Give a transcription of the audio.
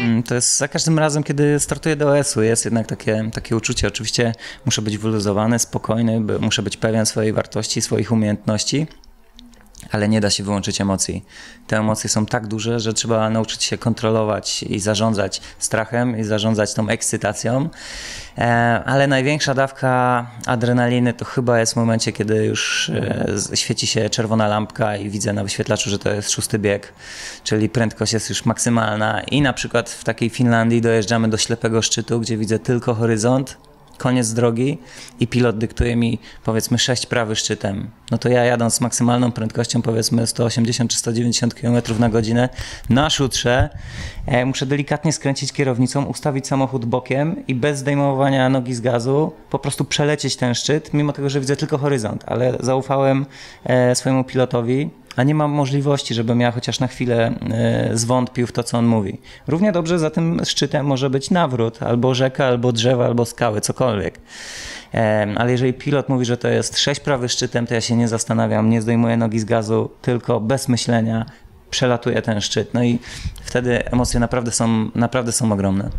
mm, to jest za każdym razem, kiedy startuję do OS-u, jest jednak takie, takie uczucie. Oczywiście muszę być wyluzowany, spokojny, muszę być pewien swojej wartości, swoich umiejętności ale nie da się wyłączyć emocji. Te emocje są tak duże, że trzeba nauczyć się kontrolować i zarządzać strachem i zarządzać tą ekscytacją. E, ale największa dawka adrenaliny to chyba jest w momencie, kiedy już e, świeci się czerwona lampka i widzę na wyświetlaczu, że to jest szósty bieg, czyli prędkość jest już maksymalna i na przykład w takiej Finlandii dojeżdżamy do ślepego szczytu, gdzie widzę tylko horyzont koniec drogi i pilot dyktuje mi powiedzmy 6 prawy szczytem, no to ja jadąc maksymalną prędkością powiedzmy 180 czy 190 km na godzinę na szutrze e, muszę delikatnie skręcić kierownicą, ustawić samochód bokiem i bez zdejmowania nogi z gazu po prostu przelecieć ten szczyt, mimo tego, że widzę tylko horyzont, ale zaufałem e, swojemu pilotowi, a nie mam możliwości, żebym ja chociaż na chwilę e, zwątpił w to, co on mówi. Równie dobrze za tym szczytem może być nawrót, albo rzeka, albo drzewa, albo skały, cokolwiek. Ale jeżeli pilot mówi, że to jest sześć prawy szczytem, to ja się nie zastanawiam, nie zdejmuję nogi z gazu, tylko bez myślenia przelatuję ten szczyt. No i wtedy emocje naprawdę są, naprawdę są ogromne.